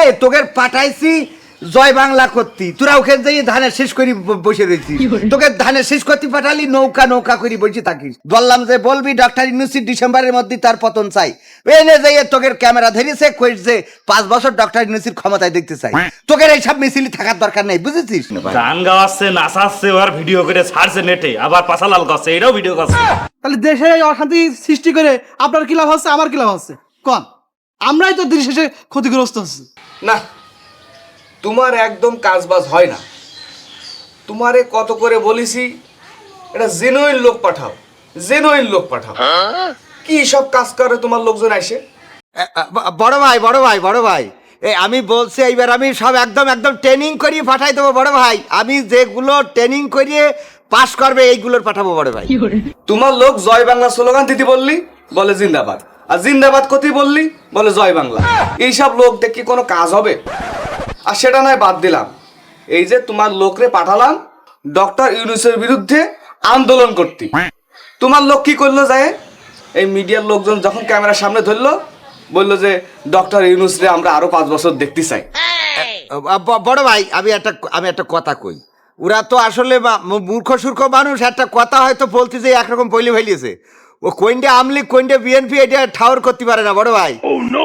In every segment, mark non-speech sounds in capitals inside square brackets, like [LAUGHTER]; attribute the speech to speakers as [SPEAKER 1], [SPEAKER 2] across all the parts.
[SPEAKER 1] এই তোকে পাঠাইছি জয় বাংলা করতি। তোরা ওখানে যাই ধানের শেষ করি বসে রয়েছিস তোকে ধানের শেষ করতে পাঠালি নৌকা নৌকা করি বসে থাকিস। বললাম যে বলবি ডক্টর ইউনুসি ডিসেম্বরের মধ্যে তার পতন চাই। এনে যাই তোকে ক্যামেরা ধরেছে কইস যে পাঁচ বছর ডক্টর ইউনুসির ক্ষমতায় দেখতে চাই। তোকে এইসব মিছিলি থাকার দরকার নেই বুঝেছিস?
[SPEAKER 2] গান গাওয়াচ্ছে নাচাচ্ছে আর ভিডিও করে ছাড়ছে নেটে আবার পাশালাল করছে এটাও ভিডিও করছে।
[SPEAKER 3] তাহলে দেশে অশান্তি সৃষ্টি করে আপনার কি লাভ হচ্ছে আমার কি লাভ হচ্ছে? কন আমরাই তো দিন শেষে ক্ষতিগ্রস্ত হচ্ছি।
[SPEAKER 4] না তোমার একদম কাজবাজ হয় না। তোমারে কত করে বলিছি এটা জেনুইন লোক পাঠাও জেনুইন লোক পাঠাও। কি সব কাজ করে তোমার লোকজন আসে
[SPEAKER 1] এ, বড় ভাই বড় ভাই বড় ভাই। এই আমি বলছি এইবার আমি সব একদম একদম ট্রেনিং করিয়ে পাঠাই দেবো বড় ভাই। আমি যেগুলো ট্রেনিং করিয়ে পাশ করবে এইগুলোর পাঠাবো বড় ভাই।
[SPEAKER 4] তোমার লোক জয় বাংলা স্লোগান দিদি বললি বলে জিন্দাবাদ। আর জিন্দাবাদ কতি বললি, বলে জয় বাংলা। এইসব লোক দেখি কোনো কাজ হবে? আর সেটা নয়, বাদ দিলাম। এই যে তোমার লোকরে পাঠালাম, ডক্টর ইউনুসের বিরুদ্ধে আন্দোলন করতে। তোমার লোক কি করল যায়? এই মিডিয়ার লোকজন যখন ক্যামেরার সামনে ধরলো, বলল যে, ডক্টর ইউনুসরে আমরা আরও পাঁচ বছর দেখতে চাই।
[SPEAKER 1] বড় ভাই, আমি একটা আমি একটা কথা কই। ওরা তো আসলে মূর্খ সূর্খ মানুষ, একটা কথা হয়তো বলতে যে, একরকম বলে ফেলিয়েছে। ও কোনটা আমলি কোনটা বিএনপি এটা ঠাওর করতে পারে না বড় ভাই।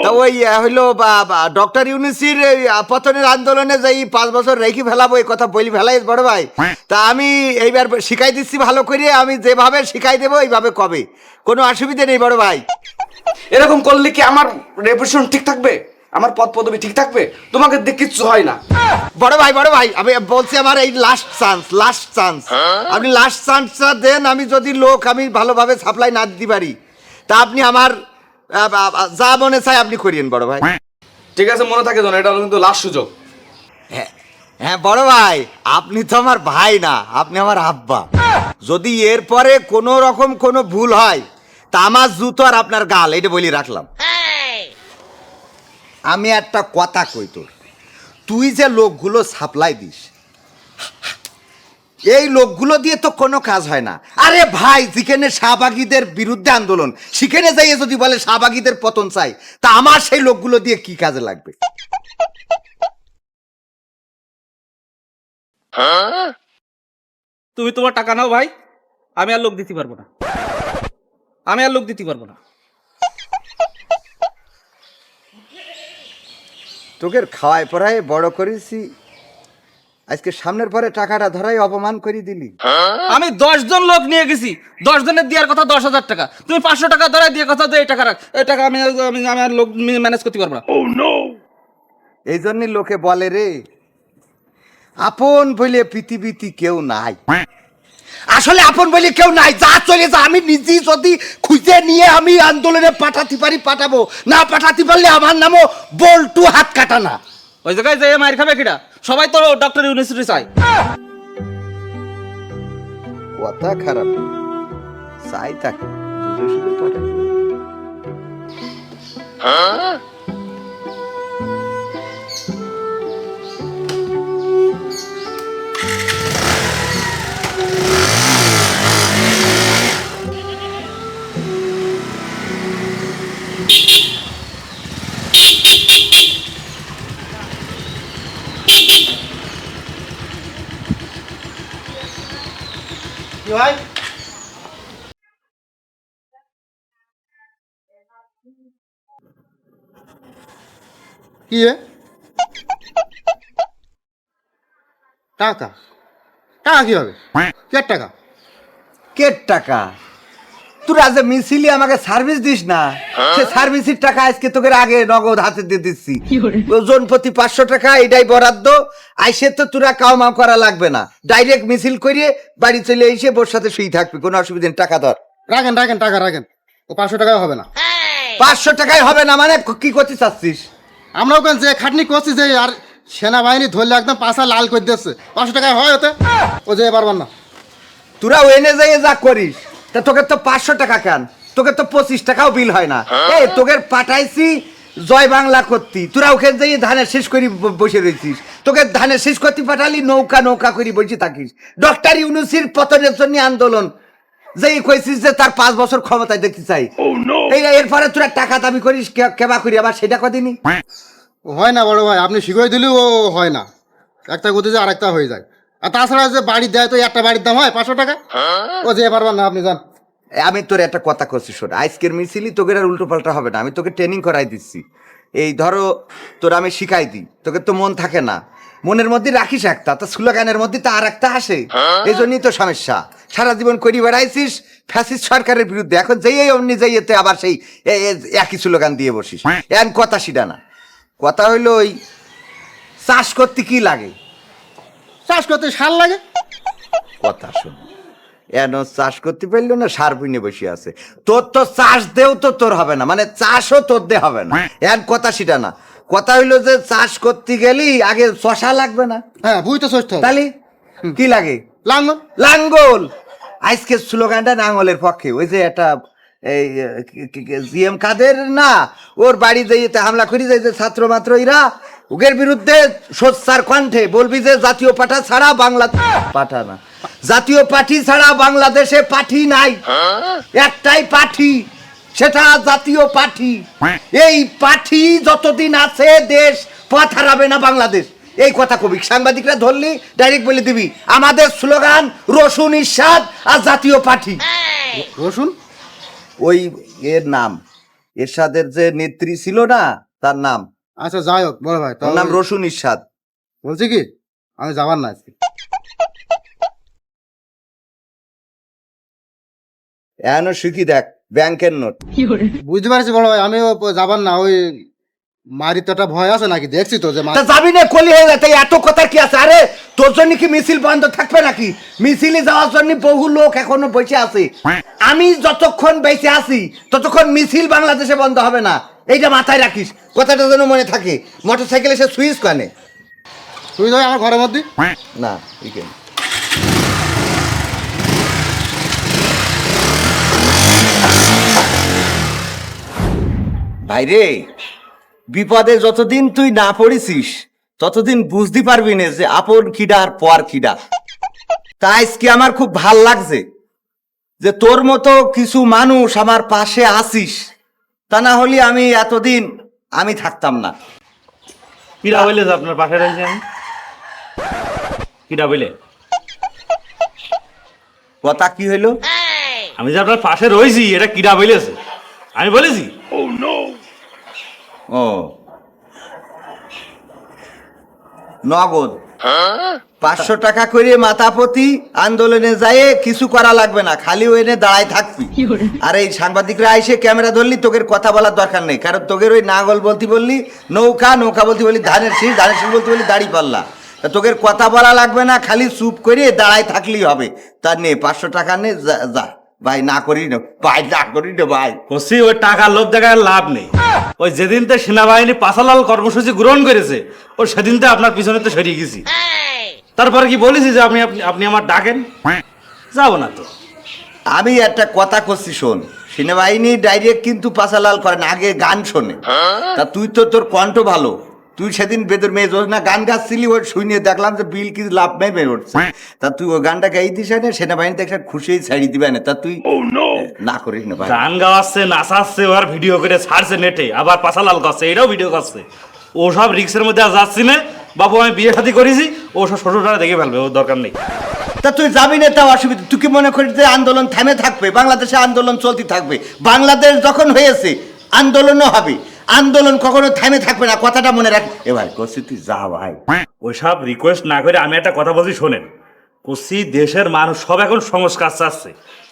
[SPEAKER 1] তা ওই হইল ডক্টর ইউনিসির পতনের আন্দোলনে যাই পাঁচ বছর রেখে ফেলাবো এই কথা বলি ফেলাই বড় ভাই। তা আমি এইবার শিখাই দিচ্ছি ভালো করে আমি যেভাবে শিখাই দেবো এইভাবে কবে। কোনো অসুবিধে নেই বড় ভাই।
[SPEAKER 4] এরকম করলে কি আমার রেপুটেশন ঠিক থাকবে? আমার পদ পদবি ঠিক থাকবে? তোমাকে দেখ কিচ্ছু হয় না।
[SPEAKER 1] বড় ভাই বড় ভাই আমি বলছি আমার এই লাস্ট চান্স লাস্ট চান্স আপনি লাস্ট চান্সটা দেন আমি যদি লোক আমি ভালোভাবে সাপ্লাই না দিতে পারি তা আপনি আমার যা মনে চাই আপনি করিয়েন বড় ভাই।
[SPEAKER 4] ঠিক আছে মনে থাকে যেন এটা হলো কিন্তু লাস্ট সুযোগ।
[SPEAKER 1] হ্যাঁ হ্যাঁ বড় ভাই আপনি তো আমার ভাই না আপনি আমার আব্বা। যদি এরপরে কোনো রকম কোনো ভুল হয় তা আমার জুতো আর আপনার গাল এটা বলি রাখলাম। আমি একটা কথা কই তোর। তুই যে লোকগুলো সাপ্লাই দিস এই লোকগুলো দিয়ে তো কোনো কাজ হয় না। আরে ভাই যেখানে শাহবাগীদের বিরুদ্ধে আন্দোলন সেখানে যাইয়ে যদি বলে শাহবাগীদের পতন চাই তা আমার সেই লোকগুলো দিয়ে কি কাজে লাগবে?
[SPEAKER 5] তুমি তোমার টাকা নাও ভাই আমি আর লোক দিতে পারব না। আমি আর লোক দিতে পারব না।
[SPEAKER 1] তোকে খাওয়াই পড়ায় বড় করেছি। আজকে সামনের পরে টাকাটা ধরাই অপমান করে দিলি।
[SPEAKER 5] আমি দশ জন লোক নিয়ে গেছি। দশ জনের দেওয়ার কথা দশ হাজার টাকা। তুমি পাঁচশো টাকা ধরাই দিয়ে কথা তো এই টাকা রাখ। এই টাকা আমি আমি আমি আর লোক ম্যানেজ করতে পারব না।
[SPEAKER 1] এই জন্যই লোকে বলে রে আপন বলে পৃথিবীতে কেউ নাই। আসলে আপন বলে কেউ নাই যা চলে যা আমি নিজেই যদি খুঁজে নিয়ে আমি আন্দোলনে পাঠাতে পারি পাঠাবো। না পাঠাতে পারলে আমার নামও বল্টু হাত কাটা না
[SPEAKER 5] ওই জায়গায় যে মার খাবে কিনা সবাই তো ডক্টর ইউনিভার্সিটি চাই
[SPEAKER 1] কথা খারাপ। চাই তাকে। বুঝে শুনে পাঠাই
[SPEAKER 3] কি ভাই কি এ? টাকা টাকা কি হবে কে টাকা
[SPEAKER 1] কে টাকা তোরা যে মিছিলি আমাকে সার্ভিস দিস না সে সার্ভিসের টাকা আজকে তোকে আগে নগদ হাতে দিয়ে দিচ্ছি। ওজন প্রতি পাঁচশো টাকা এটাই বরাদ্দ। আইসে তো তোরা কাও মাও করা লাগবে না। ডাইরেক্ট মিছিল করিয়ে বাড়ি চলে এসে বোর সাথে শুই থাকবি কোনো অসুবিধা নেই টাকা ধর।
[SPEAKER 3] রাখেন রাখেন টাকা রাখেন। ও পাঁচশো টাকা হবে না।
[SPEAKER 1] পাঁচশো টাকায় হবে না মানে? কি করতে চাচ্ছিস?
[SPEAKER 3] আমরা ওখানে যে খাটনি করছি যে আর সেনাবাহিনী ধরলে একদম পাশা লাল করে দিচ্ছে পাঁচশো টাকায় হয় ওতে? ও যে পারবেন না।
[SPEAKER 1] তোরা ওয়েনে যাইয়ে যা করিস। তা তোকে তো পাঁচশো টাকা কেন? তোকে তো পঁচিশ টাকাও বিল হয় না। এই তোকে পাঠাইছি জয় বাংলা করতি। তোরা ওখানে যাই ধানের শেষ করি বসে রয়েছিস। তোকে ধানের শেষ করতে পাঠালি নৌকা নৌকা করি বসে থাকিস। ডক্টর ইউনুসির পতনের জন্য আন্দোলন। যেই কইছিস যে তার পাঁচ বছর ক্ষমতায় দেখতে চাই। এই এরপরে তোরা টাকা দাবি করিস কেবা করি আবার সেটা কদিনই?
[SPEAKER 3] হয় না বড় ভাই আপনি শিখিয়ে দিলেও ও হয় না। একটা গতি যে আরেকটা হয়ে যায়। আর তাছাড়া যে বাড়ি দেয় তো একটা বাড়ির দাম হয় পাঁচশো টাকা? ও যেতে পারবেন না, আপনি যান।
[SPEAKER 1] আমি তোর একটা কথা করছি, শোন। আজকের মিছিলি তোকে আর উল্টো পাল্টা হবে না। আমি তোকে ট্রেনিং করাই দিচ্ছি। এই ধরো, তোর আমি শিখাই দিই। তোকে তো মন থাকে না। মনের মধ্যে রাখিস একটা, তো স্লোগানের মধ্যে তো আর একটা আসে। এই জন্যই তো সমস্যা। সারা জীবন করি বেড়াইছিস ফ্যাসিস্ট সরকারের বিরুদ্ধে। এখন যেই এই অমনি যাই এতে আবার সেই একই স্লোগান দিয়ে বসিস। এন কথা সিডা না কথা হইল ওই, চাষ করতে কি লাগে?
[SPEAKER 3] চাষ করতে সার লাগে?
[SPEAKER 1] কথা শোন। এন চাষ করতে পারল না সার বুনে বসে আছে। তোর তো চাষ দেও তো তোর হবে না মানে চাষও তোর দে হবে না। এন কথা সেটা না। কথা হইল যে চাষ করতে গেলি আগে শশা লাগবে না।
[SPEAKER 3] হ্যাঁ বুঝ তো ষষ্ঠ
[SPEAKER 1] তাহলে কি লাগে?
[SPEAKER 3] লাঙ্গল।
[SPEAKER 1] লাঙ্গল। আজকে স্লোগানটা নাঙ্গলের পক্ষে। ওই যে একটা এই জিএম কাদের না ওর বাড়ি যাইতে হামলা করি যাই যে ছাত্র মাত্র ইরা ওদের বিরুদ্ধে সোচ্চার কণ্ঠে বলবি যে জাতীয় পাঠা ছাড়া বাংলা পাঠা না। জাতীয় পার্টি ছাড়া বাংলাদেশে পাঠি নাই। একটাই পাঠি সেটা জাতীয় পাঠি। এই পাঠি যতদিন আছে দেশ পথ হারাবে না বাংলাদেশ। এই কথা কবি। সাংবাদিকরা ধরলি ডাইরেক্ট বলে দিবি। আমাদের স্লোগান রসুন ইস্বাদ আর জাতীয় পাঠি।
[SPEAKER 3] রসুন?
[SPEAKER 1] ওই এর নাম। এরশাদের যে নেত্রী ছিল না তার নাম।
[SPEAKER 3] আচ্ছা যাই হোক বড় ভাই
[SPEAKER 1] তার নাম রসুন ইস্বাদ
[SPEAKER 3] বলছি কি? আমি যাবার না আজকে।
[SPEAKER 1] এখনও শিখি দেখ ব্যাংকের নোট।
[SPEAKER 3] বুঝতে পারছি বড় ভাই আমিও প- যাবার না ওই মারির তো একটা ভয় আছে নাকি? দেখছি তো যে
[SPEAKER 1] যাবি না কলি হয়ে যাতে এত কথা কি আছে? আরে তোর জন্য কি মিছিল বন্ধ থাকবে নাকি? মিছিলে যাওয়ার জন্য বহু লোক এখনও বসে আছে। আমি যতক্ষণ বেঁচে আছি ততক্ষণ মিছিল বাংলাদেশে বন্ধ হবে না। এইটা মাথায় রাখিস কথাটা যেন মনে থাকে। মোটর সাইকেলে সে সুইচ কানে।
[SPEAKER 3] তুই যাই আমার ঘরের মধ্যে
[SPEAKER 1] না এখানে ভাইরে বিপদে যতদিন তুই না পড়েছিস ততদিন বুঝতে পারবি না যে আপন কিডা আর পর কিডা। তাই আজকে আমার খুব ভালো লাগছে যে তোর মতো কিছু মানুষ আমার পাশে আসিস তা না হলে আমি এতদিন আমি থাকতাম না।
[SPEAKER 2] কিরা বলে যে আপনার পাশে রয়েছে আমি? কিরা বলে
[SPEAKER 1] কথা কি হইল?
[SPEAKER 2] আমি যে আপনার পাশে রয়েছি এটা কিরা বলেছে আমি বলেছি।
[SPEAKER 1] ও। নগদ। পাঁচশো টাকা করে মাথাপতি আন্দোলনে যায় কিছু করা লাগবে না খালি ওই এনে দাঁড়ায় থাকবি। আর এই সাংবাদিকরা এসে ক্যামেরা ধরলি তোকের কথা বলার দরকার নেই। কারণ তোকের ওই নাগল বলতে বললি নৌকা নৌকা বলতে বললি ধানের শীষ ধানের শীষ বলতে বললি দাড়ি পাল্লা। তা তোকের কথা বলা লাগবে না খালি চুপ করে দাঁড়ায় থাকলেই হবে। তা নে পাঁচশো টাকা নে যা। ভাই না করি না ভাই না করি না ভাই।
[SPEAKER 2] কষি ওই টাকার লোভ দেখায় লাভ নেই। ওই যেদিন তো সেনাবাহিনী পাশালাল কর্মসূচি গ্রহণ করেছে ও সেদিন তো আপনার পিছনে তো সরিয়ে গেছি। তারপরে কি বলেছি যে আপনি আপনি- আপনি আমার ডাকেন? যাব না তো।
[SPEAKER 1] আমি একটা কথা করছি শোন সেনাবাহিনী ডাইরেক্ট কিন্তু পাশালাল করে না আগে গান শোনে। তা তুই তো তোর কণ্ঠ ভালো। তুই সেদিন বেদর মেয়ে না গান গাচ্ছিলি ওই শুনিয়ে দেখলাম যে বিল কি লাভ নেই বের উঠছে। তা তুই ওই গানটা গাই দিস না সেনাবাহিনীতে একটা খুশি ছাড়ি দিবে না। তা তুই না করিস না
[SPEAKER 2] গান গাওয়াচ্ছে নাচাচ্ছে ওর ভিডিও করে ছাড়ছে নেটে আবার পাশালাল করছে এটাও ভিডিও করছে। ও সব রিক্সের মধ্যে আর যাচ্ছি না। বাবু আমি বিয়ে শাদি করেছি ও সব শ্বশুরটা দেখে ফেলবে ওর দরকার নেই।
[SPEAKER 1] তা তুই যাবি না তাও অসুবিধা। তুই কি মনে করিস যে আন্দোলন থেমে থাকবে? বাংলাদেশে আন্দোলন চলতে থাকবে। বাংলাদেশ যখন হয়েছে আন্দোলনও হবে। আন্দোলন কখনো থেমে থাকবে না কথাটা মনে রাখ। এ ভাই কষি তুই যা ভাই।
[SPEAKER 2] ওইসব রিকোয়েস্ট না করে আমি একটা কথা বলছি শোনেন। কুসি দেশের মানুষ সব এখন সংস্কার চাচ্ছে।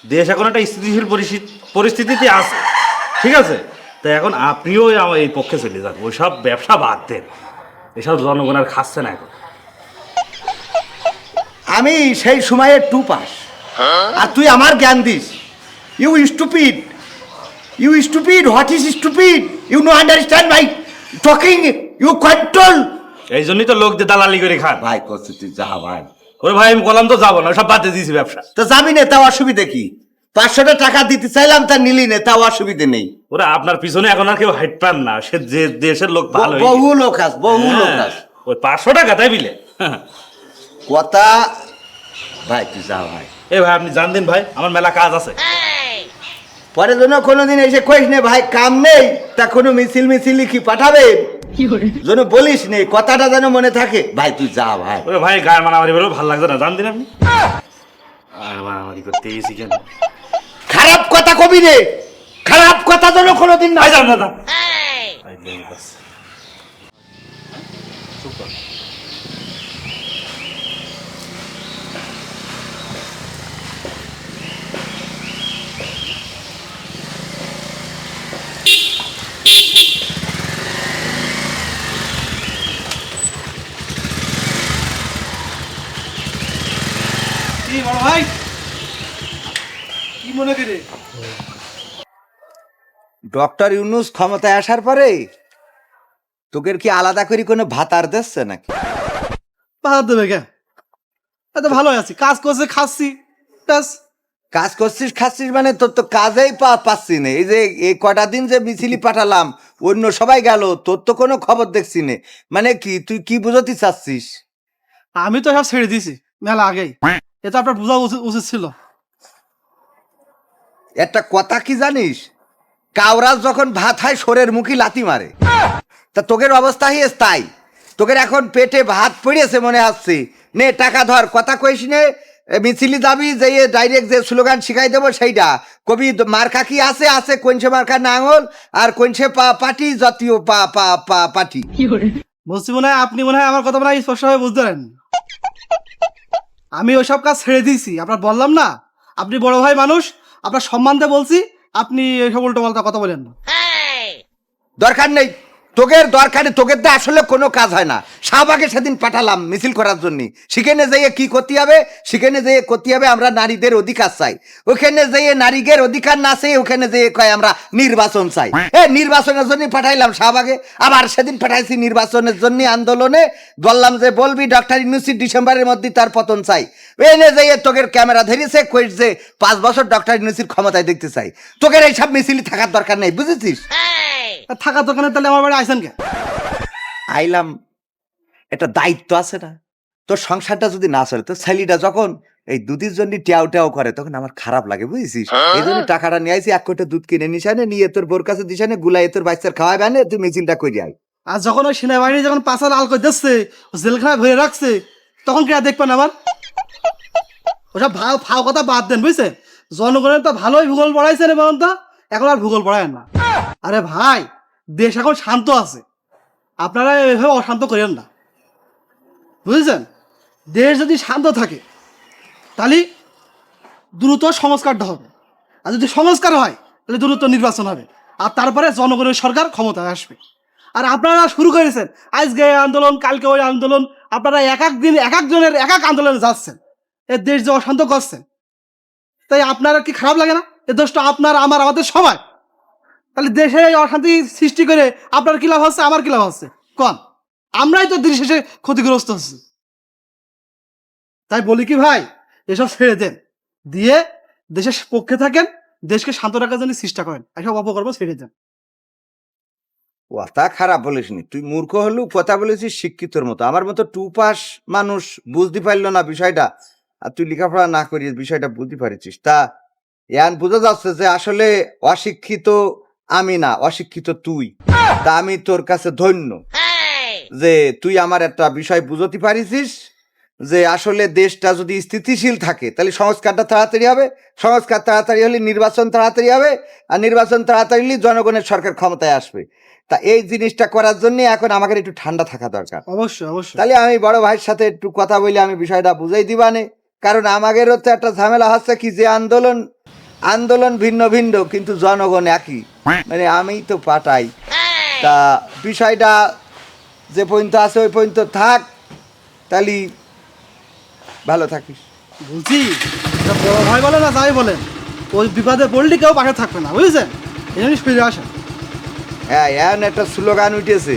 [SPEAKER 2] দেশ এখন একটা স্থিতিশীল পরিস্থিতি পরিস্থিতিতে আছে। ঠিক আছে? তো এখন আপনিও আমার এই পক্ষে চলে যান। ওইসব ব্যবসা বাদ দেন। এসব জনগণ আর খাচ্ছে না এখন।
[SPEAKER 1] আমি সেই সময়ে টু পাস। আর তুই আমার জ্ঞান this. You stupid you stupid what is stupid you know understand ভাই টকিং ইউ কন্ট্রোল
[SPEAKER 2] এই জন্যই তো লোক দিয়ে দালালি করে খান
[SPEAKER 1] ভাই কষি তুই যা ভাই।
[SPEAKER 2] ওরে ভাই আমি বললাম তো যাব না সব বাদ দিয়ে দিয়েছি ব্যবসা।
[SPEAKER 1] তো যাবি না তাও অসুবিধে কি? পাঁচশোটা টাকা দিতে চাইলাম তা নিলি না তাও অসুবিধে নেই।
[SPEAKER 2] ওরা আপনার পিছনে এখন আর কেউ হাইট পান না সে যে দেশের লোক ভালো
[SPEAKER 1] বহু লোক আস বহু লোক আস
[SPEAKER 2] ওই পাঁচশো টাকা তাই বিলে?
[SPEAKER 1] কথা ভাই তুই যা ভাই।
[SPEAKER 2] এই ভাই আপনি জান দিন ভাই আমার মেলা কাজ আছে।
[SPEAKER 1] পরে যেন কোনোদিন এসে কইস নে ভাই কাম নেই। তা কোনো মিছিল মিছিল কি পাঠাবে যেন বলিস নে কথাটা যেন মনে থাকে। ভাই তুই যা ভাই।
[SPEAKER 2] ওরে ভাই গায়ে মারামারি বলেও ভালো লাগছে না। জানতেন আপনি। আর মারামারি করতে গেছি কেন?
[SPEAKER 1] খারাপ কথা কবি রে খারাপ কথা যেন কোনোদিন না
[SPEAKER 2] আই যান দাদা
[SPEAKER 5] কি বড় ভাই। কি মনে করে?
[SPEAKER 1] ডক্টর ইউনুস ক্ষমতায় আসার পরে তোকে কি আলাদা করে কোনো ভাতার দিচ্ছে নাকি?
[SPEAKER 6] বাধা দেবে কে এত ভালো আছি। কাজ করছে খাচ্ছি। ব্যাস।
[SPEAKER 1] কাজ করছিস খাচ্ছিস মানে তোর তো কাজেই পা পাচ্ছি না। এই যে এই কটা দিন যে মিছিলি পাঠালাম অন্য সবাই গেল তোর তো কোনো খবর দেখছি না। মানে কি তুই কি বুঝতে চাচ্ছিস?
[SPEAKER 6] আমি তো সব ছেড়ে দিয়েছি মেলা আগেই। এটা আপনার বোঝা উচিত উচিত ছিল।
[SPEAKER 1] একটা কথা কি জানিস? কাউরাজ যখন ভাত হয় সোরের মুখী লাতি মারে। তা তোকের অবস্থা হয়েছে তাই। তোকের এখন পেটে ভাত পড়েছে মনে হচ্ছে। নে টাকা ধর। কথা কইস নে মিছিলি দাবি যে ডাইরেক্ট যে স্লোগান শিখাই দেবো সেইটা। কবি মার্কা কি আছে? আছে কোনছে মার্কা নাঙল আর কোনছে পা পাটি জাতীয় পা পা পা পাটি।
[SPEAKER 6] বলছি মনে হয় আপনি মনে হয় আমার কথা মনে হয় স্পষ্টভাবে বুঝতে পারেন। আমি ওইসব কাজ ছেড়ে দিয়েছি আপনার বললাম না? আপনি বড় ভাই মানুষ আপনার সম্মান দিয়ে বলছি আপনি এইসব উল্টো পাল্টা কথা বলেন না।
[SPEAKER 1] দরকার নেই। তোকের দরকারে তোকের তো আসলে কোনো কাজ হয় না। শাহবাগে সেদিন পাঠালাম মিছিল করার জন্য। সেখানে যেয়ে কি করতে হবে? সেখানে যেয়ে করতে হবে আমরা নারীদের অধিকার চাই। ওখানে যেয়ে নারীদের অধিকার না চাই ওখানে যেয়ে কয় আমরা নির্বাচন চাই। এ, নির্বাচনের জন্য পাঠাইলাম শাহবাগে। আবার সেদিন পাঠাইছি নির্বাচনের জন্য আন্দোলনে। বললাম যে, বলবি ডক্টর ইউনুসি ডিসেম্বরের মধ্যে তার পতন চাই। এনে যেয়ে তোকের ক্যামেরা ধরেছে কইস যে পাঁচ বছর ডক্টর ইউনুসির ক্ষমতায় দেখতে চাই। তোকের এইসব মিছিল থাকার দরকার নেই, বুঝেছিস?
[SPEAKER 6] আর থাকার দোকানে তাহলে আমার বাড়ি আইসেন কে?
[SPEAKER 1] আইলাম। একটা দায়িত্ব আছে না। তোর সংসারটা যদি না চলে তোর ছেলিটা যখন এই দুধের জন্য টিয়াও টিয়াও করে তখন আমার খারাপ লাগে বুঝেছিস? এই জন্য টাকাটা নিয়ে আইসি এক কোটা দুধ কিনে নিশানে নিয়ে তোর বোর কাছে দিশানে গুলাই তোর বাচ্চার খাওয়াই বানে তুই মিছিলটা করে আই
[SPEAKER 6] আর যখন ওই সেনাবাহিনী যখন পাশা লাল করে দিচ্ছে ও জেলখানায় ভরে রাখছে তখন কে দেখবেন আবার? ওসব ভাও ফাও কথা বাদ দেন বুঝছেন? জনগণের তো ভালোই ভূগোল পড়াইছে রে বলুন তো এখন আর ভূগোল পড়ায় না। আরে ভাই দেশ এখন শান্ত আছে। আপনারা এভাবে অশান্ত করেন না। বুঝেছেন? দেশ যদি শান্ত থাকে, তাহলে দ্রুত সংস্কারটা হবে। আর যদি সংস্কার হয়, তাহলে দ্রুত নির্বাচন হবে। আর তারপরে জনগণের সরকার ক্ষমতায় আসবে। আর আপনারা শুরু করেছেন, আজকে এই আন্দোলন, কালকে ওই আন্দোলন, আপনারা এক এক দিন, এক একজনের, এক এক আন্দোলনে যাচ্ছেন। এ দেশ যে অশান্ত করছেন তাই আপনারা কি খারাপ লাগে না? এ দোষটা আপনার, আমার, আমাদের সবাই। তাহলে দেশে অশান্তি সৃষ্টি করে আপনার কি লাভ হচ্ছে, আমার কি লাভ হচ্ছে? কন, আমরাই তো দিন শেষে ক্ষতিগ্রস্ত হচ্ছি। তাই বলি কি ভাই, এসব ছেড়ে দেন। দিয়ে দেশের পক্ষে থাকেন, দেশকে শান্ত রাখার জন্য চেষ্টা করেন। এসব অপকর্ম ছেড়ে দেন।
[SPEAKER 1] কথা খারাপ বলিসনি তুই মূর্খ হলেও কথা বলেছিস শিক্ষিতর মতো। আমার মতো টু পাস মানুষ বুঝতে পারল না বিষয়টা। আর তুই লেখাপড়া না করিস বিষয়টা বুঝতে পারছিস। তা, ইয়ান, বোঝা যাচ্ছে যে আসলে অশিক্ষিত আমি না অশিক্ষিত তুই। তা আমি তোর কাছে ধন্য। যে তুই আমার একটা বিষয় বুঝতে পারিছিস যে আসলে দেশটা যদি স্থিতিশীল থাকে তাহলে সংস্কারটা তাড়াতাড়ি হবে। সংস্কার তাড়াতাড়ি হলে নির্বাচন তাড়াতাড়ি হবে আর নির্বাচন তাড়াতাড়ি হলে জনগণের সরকার ক্ষমতায় আসবে। তা এই জিনিসটা করার জন্য এখন আমাকে একটু ঠান্ডা থাকা দরকার।
[SPEAKER 6] অবশ্যই অবশ্যই।
[SPEAKER 1] তাহলে আমি বড় ভাইয়ের সাথে একটু কথা বলে আমি বিষয়টা বুঝাই দিবানে। কারণ আমাদেরও তো একটা ঝামেলা হচ্ছে কি যে আন্দোলন আন্দোলন ভিন্ন ভিন্ন কিন্তু জনগণ একই। মানে আমি তো পাঠাই তা বিষয়টা যে পর্যন্ত আছে ওই পর্যন্ত থাক তাহলে ভালো থাকিস।
[SPEAKER 6] বড় ভাই বলেন না যাই বলেন ওই বিপদে পড়লে কেউ পাশে থাকবে না বুঝেছেন? এই জন্য ফিরে আসেন
[SPEAKER 1] হ্যাঁ এমন একটা স্লোগান উঠেছে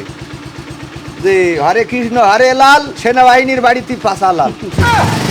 [SPEAKER 1] যে হরে কৃষ্ণ হরে লাল সেনাবাহিনীর বাড়িতে পাশা লাল। [LAUGHS]